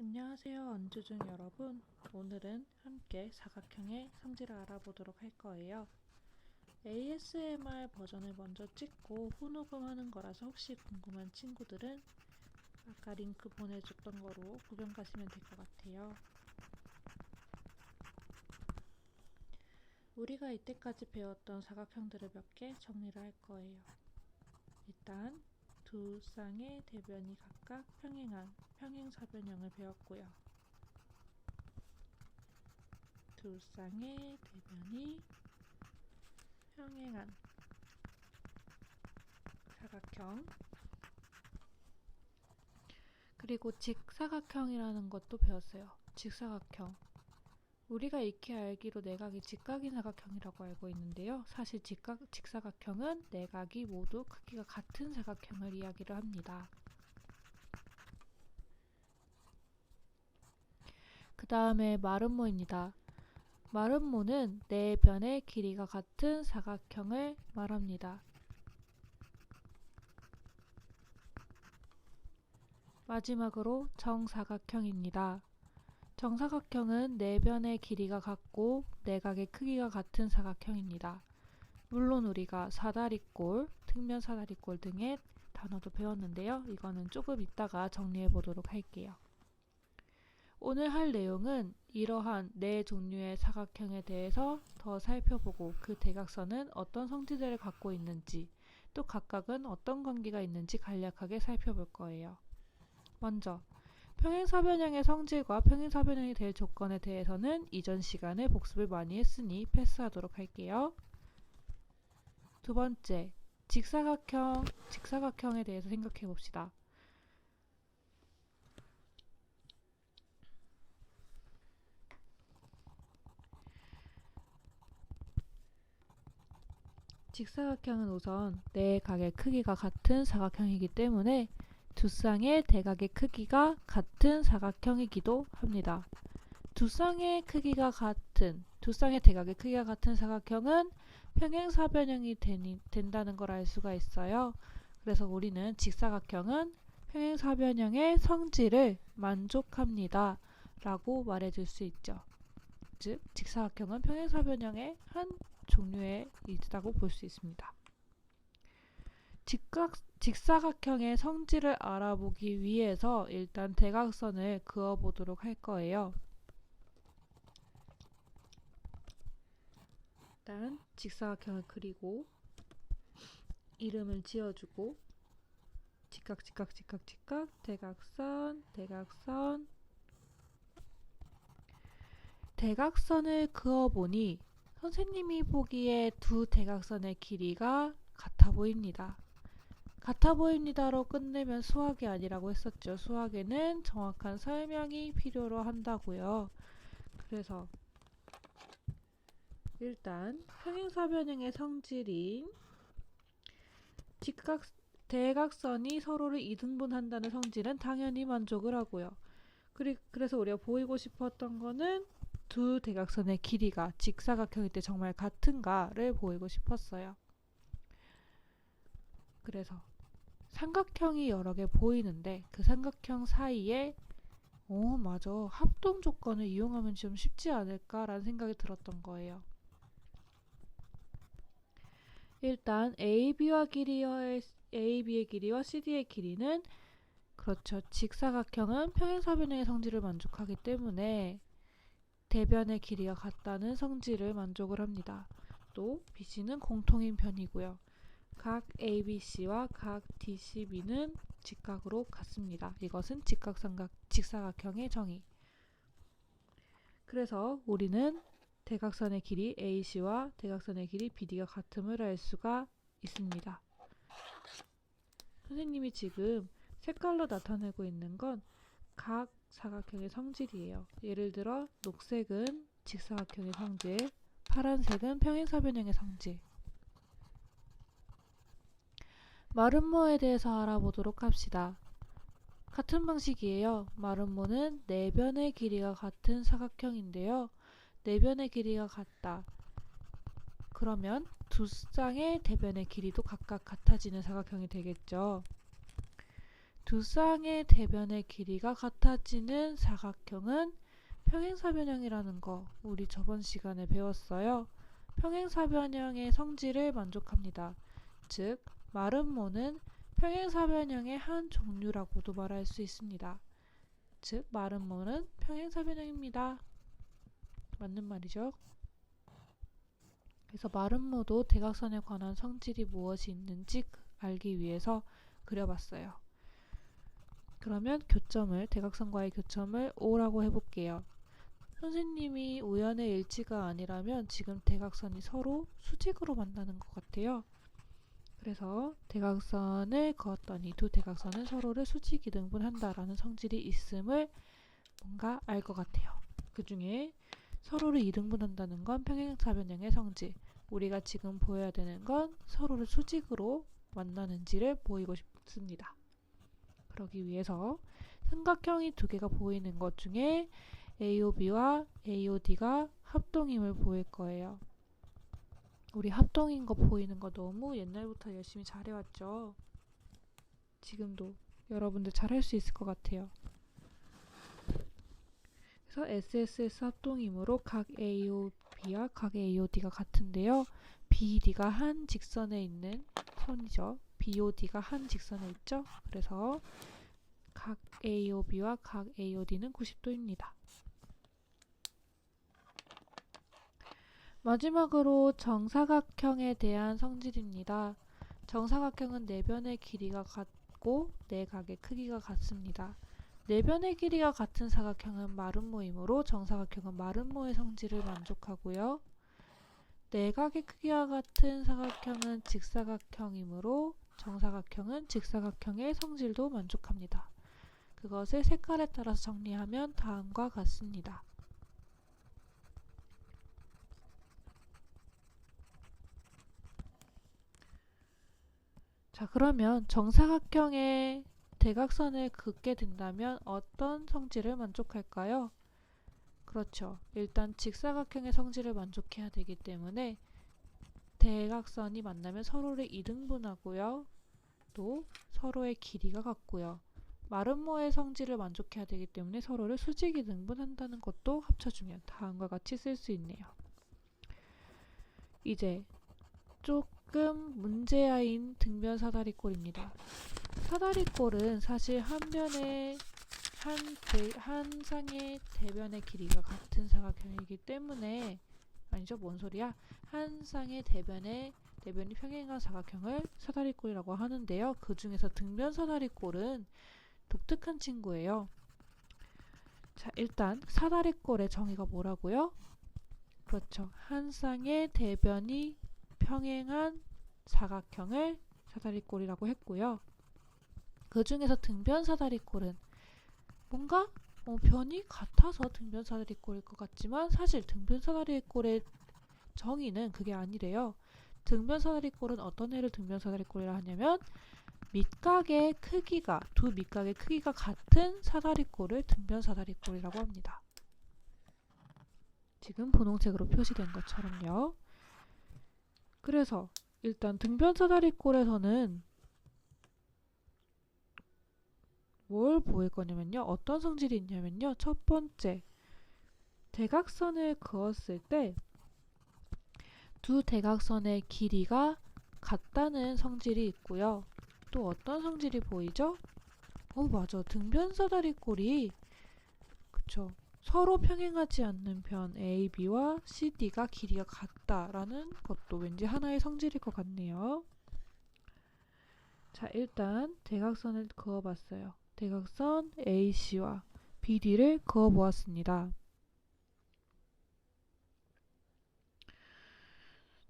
안녕하세요 언주중 여러분. 오늘은 함께 사각형의 성질을 알아보도록 할 거예요. ASMR 버전을 먼저 찍고 후 녹음 하는 거라서 혹시 궁금한 친구들은 아까 링크 보내줬던 거로 구경 가시면 될 것 같아요. 우리가 이때까지 배웠던 사각형들을 몇 개 정리를 할 거예요. 일단 두 쌍의 대변이 각각 평행한 평행사변형을 배웠고요. 두 쌍의 대변이 평행한 사각형 그리고 직사각형이라는 것도 배웠어요. 직사각형 우리가 익히 알기로 내각이 직각인 사각형이라고 알고 있는데요. 사실 직각, 직사각형은 내각이 모두 크기가 같은 사각형을 이야기를 합니다. 그 다음에 마름모입니다. 마름모는 네 변의 길이가 같은 사각형을 말합니다. 마지막으로 정사각형입니다. 정사각형은 네 변의 길이가 같고 내각의 크기가 같은 사각형입니다. 물론 우리가 사다리꼴, 특면 사다리꼴 등의 단어도 배웠는데요. 이거는 조금 이따가 정리해 보도록 할게요. 오늘 할 내용은 이러한 네 종류의 사각형에 대해서 더 살펴보고 그 대각선은 어떤 성질들을 갖고 있는지 또 각각은 어떤 관계가 있는지 간략하게 살펴볼 거예요. 먼저 평행사변형의 성질과 평행사변형이 될 조건에 대해서는 이전 시간에 복습을 많이 했으니 패스하도록 할게요. 두 번째, 직사각형, 직사각형에 대해서 생각해 봅시다. 직사각형은 우선 네 각의 크기가 같은 사각형이기 때문에 두 쌍의 대각의 크기가 같은 사각형이기도 합니다. 두 쌍의 크기가 같은, 두 쌍의 대각의 크기가 같은 사각형은 평행사변형이 되니, 된다는 걸 알 수가 있어요. 그래서 우리는 직사각형은 평행사변형의 성질을 만족합니다. 라고 말해줄 수 있죠. 즉, 직사각형은 평행사변형의 한 종류에 있다고 볼 수 있습니다. 직각, 직사각형의 성질을 알아보기 위해서 일단 대각선을 그어보도록 할 거예요. 일단 직사각형을 그리고 이름을 지어주고 직각 직각 직각 직각 대각선 대각선 대각선을 그어보니 선생님이 보기에 두 대각선의 길이가 같아 보입니다. 같아 보입니다로 끝내면 수학이 아니라고 했었죠. 수학에는 정확한 설명이 필요로 한다고요. 그래서 일단 평행사변형의 성질인 직각 대각선이 서로를 이등분한다는 성질은 당연히 만족을 하고요. 그래서 우리가 보이고 싶었던 거는 두 대각선의 길이가 직사각형일 때 정말 같은가를 보이고 싶었어요. 그래서 삼각형이 여러 개 보이는데 그 삼각형 사이에 오 맞아 합동 조건을 이용하면 좀 쉽지 않을까라는 생각이 들었던 거예요. 일단 AB와 길이와 AB의 길이와 CD의 길이는 그렇죠. 직사각형은 평행사변형의 성질을 만족하기 때문에 대변의 길이가 같다는 성질을 만족을 합니다. 또 BC는 공통인 편이고요. 각 ABC와 각 DCB는 직각으로 같습니다. 이것은 직각삼각, 직사각형의 정의. 그래서 우리는 대각선의 길이 AC와 대각선의 길이 BD가 같음을 알 수가 있습니다. 선생님이 지금 색깔로 나타내고 있는 건 각 사각형의 성질이에요. 예를 들어 녹색은 직사각형의 성질, 파란색은 평행사변형의 성질. 마름모에 대해서 알아보도록 합시다. 같은 방식이에요. 마름모는 내변의 길이가 같은 사각형인데요. 내변의 길이가 같다. 그러면 두 쌍의 대변의 길이도 각각 같아지는 사각형이 되겠죠. 두 쌍의 대변의 길이가 같아지는 사각형은 평행사변형이라는 거 우리 저번 시간에 배웠어요. 평행사변형의 성질을 만족합니다. 즉, 마름모는 평행사변형의 한 종류라고도 말할 수 있습니다. 즉, 마름모는 평행사변형입니다. 맞는 말이죠. 그래서 마름모도 대각선에 관한 성질이 무엇이 있는지 알기 위해서 그려봤어요. 그러면 교점을 대각선과의 교점을 O라고 해볼게요. 선생님이 우연의 일치가 아니라면 지금 대각선이 서로 수직으로 만나는 것 같아요. 그래서 대각선을 그었더니 두 대각선은 서로를 수직 이등분한다라는 성질이 있음을 뭔가 알 것 같아요. 그 중에 서로를 이등분한다는 건 평행사 변형의 성질. 우리가 지금 보여야 되는 건 서로를 수직으로 만나는지를 보이고 싶습니다. 그러기 위해서 삼각형이 두 개가 보이는 것 중에 AOB와 AOD가 합동임을 보일 거예요. 우리 합동인 거 보이는 거 너무 옛날부터 열심히 잘해왔죠. 지금도 여러분들 잘할 수 있을 것 같아요. 그래서 SSS 합동임으로 각 AOB와 각 AOD가 같은데요. BD가 한 직선에 있는 선이죠. BOD가 한 직선에 있죠. 그래서 각 AOB와 각 AOD는 90도입니다. 마지막으로 정사각형에 대한 성질입니다. 정사각형은 내변의 길이가 같고 내각의 크기가 같습니다. 내변의 길이가 같은 사각형은 마름모이므로 정사각형은 마름모의 성질을 만족하고요. 내각의 크기와 같은 사각형은 직사각형이므로 정사각형은 직사각형의 성질도 만족합니다. 그것을 색깔에 따라서 정리하면 다음과 같습니다. 자, 그러면 정사각형의 대각선을 긋게 된다면 어떤 성질을 만족할까요? 그렇죠. 일단 직사각형의 성질을 만족해야 되기 때문에 대각선이 만나면 서로를 이등분하고요. 또 서로의 길이가 같고요. 마름모의 성질을 만족해야 되기 때문에 서로를 수직 이 등분한다는 것도 합쳐주면 다음과 같이 쓸 수 있네요. 이제 조금 문제아인 등변 사다리꼴입니다. 사다리꼴은 사실 한 변의 한, 대, 한 쌍의 대변의 길이가 같은 사각형이기 때문에 아니죠? 뭔 소리야? 한 쌍의 대변의 대변이 평행한 사각형을 사다리꼴이라고 하는데요. 그 중에서 등변 사다리꼴은 독특한 친구예요. 자 일단 사다리꼴의 정의가 뭐라고요? 그렇죠. 한 쌍의 대변이 평행한 사각형을 사다리꼴이라고 했고요 그 중에서 등변 사다리꼴은 뭔가 어, 변이 같아서 등변 사다리꼴일 것 같지만 사실 등변 사다리꼴의 정의는 그게 아니래요. 등변 사다리꼴은 어떤 애를 등변 사다리꼴이라 하냐면 밑각의 크기가 두 밑각의 크기가 같은 사다리꼴을 등변 사다리꼴이라고 합니다. 지금 분홍색으로 표시된 것처럼요. 그래서 일단 등변 사다리꼴에서는 뭘 보일 거냐면요. 어떤 성질이 있냐면요. 첫 번째, 대각선을 그었을 때 두 대각선의 길이가 같다는 성질이 있고요. 또 어떤 성질이 보이죠? 어, 맞아. 등변 사다리꼴이 그쵸. 서로 평행하지 않는 편 A, B와 C, D가 길이가 같다라는 것도 왠지 하나의 성질일 것 같네요. 자, 일단 대각선을 그어봤어요. 대각선 AC와 BD를 그어 보았습니다.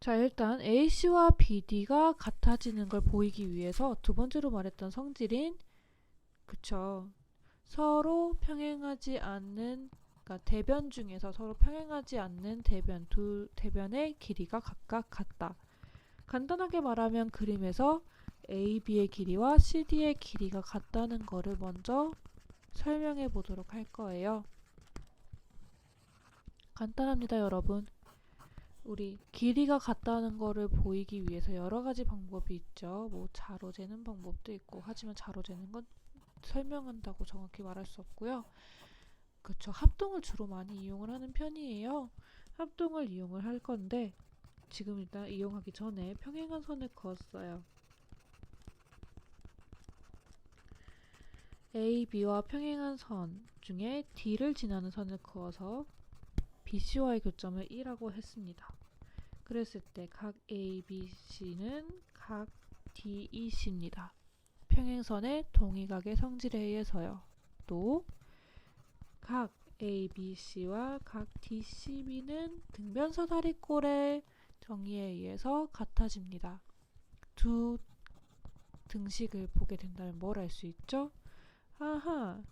자, 일단 AC와 BD가 같아지는 걸 보이기 위해서 두 번째로 말했던 성질인 그쵸. 서로 평행하지 않는 그러니까 대변 중에서 서로 평행하지 않는 대변 두 대변의 길이가 각각 같다. 간단하게 말하면 그림에서 AB의 길이와 CD의 길이가 같다는 거를 먼저 설명해 보도록 할 거예요. 간단합니다, 여러분. 우리 길이가 같다는 거를 보이기 위해서 여러 가지 방법이 있죠. 뭐 자로 재는 방법도 있고 하지만 자로 재는 건 설명한다고 정확히 말할 수 없고요. 그쵸. 합동을 주로 많이 이용을 하는 편이에요. 합동을 이용을 할 건데 지금 일단 이용하기 전에 평행한 선을 그었어요. A, B와 평행한 선 중에 D를 지나는 선을 그어서 BC와의 교점을 1라고 했습니다. 그랬을 때 각 A, B, C는 각 D, E, C입니다. 평행선의 동위각의 성질에 의해서요. 또 각 A, B, C와 각 D, C, B는 등변 사다리꼴의 정의에 의해서 같아집니다. 두 등식을 보게 된다면 뭘 알 수 있죠? 아하,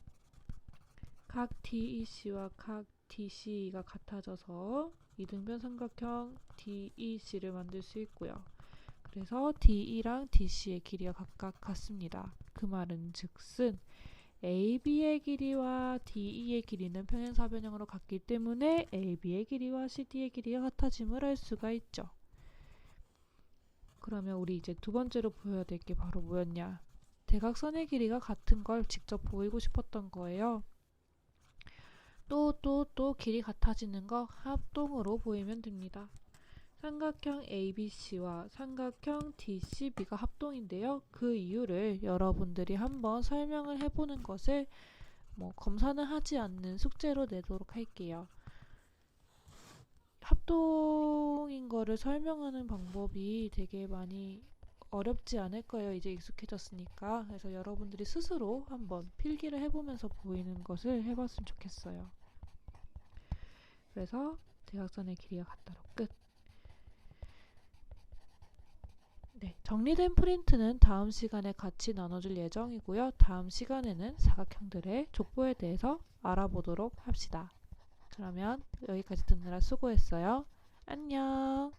각 DEC와 각 DC가 같아져서 이등변 삼각형 DEC를 만들 수 있고요. 그래서 DE랑 DC의 길이가 각각 같습니다. 그 말은 즉슨 AB의 길이와 DE의 길이는 평행사변형으로 같기 때문에 AB의 길이와 CD의 길이가 같아짐을 알 수가 있죠. 그러면 우리 이제 두 번째로 보여야 될 게 바로 뭐였냐? 대각선의 길이가 같은 걸 직접 보이고 싶었던 거예요. 또 또 또 길이 같아지는 거 합동으로 보이면 됩니다. 삼각형 ABC와 삼각형 DCB가 합동인데요. 그 이유를 여러분들이 한번 설명을 해보는 것을 뭐 검사는 하지 않는 숙제로 내도록 할게요. 합동인 거를 설명하는 방법이 되게 많이 어렵지 않을 거예요. 이제 익숙해졌으니까. 그래서 여러분들이 스스로 한번 필기를 해보면서 보이는 것을 해봤으면 좋겠어요. 그래서 대각선의 길이가 같다로 끝. 네, 정리된 프린트는 다음 시간에 같이 나눠줄 예정이고요. 다음 시간에는 사각형들의 족보에 대해서 알아보도록 합시다. 그러면 여기까지 듣느라 수고했어요. 안녕.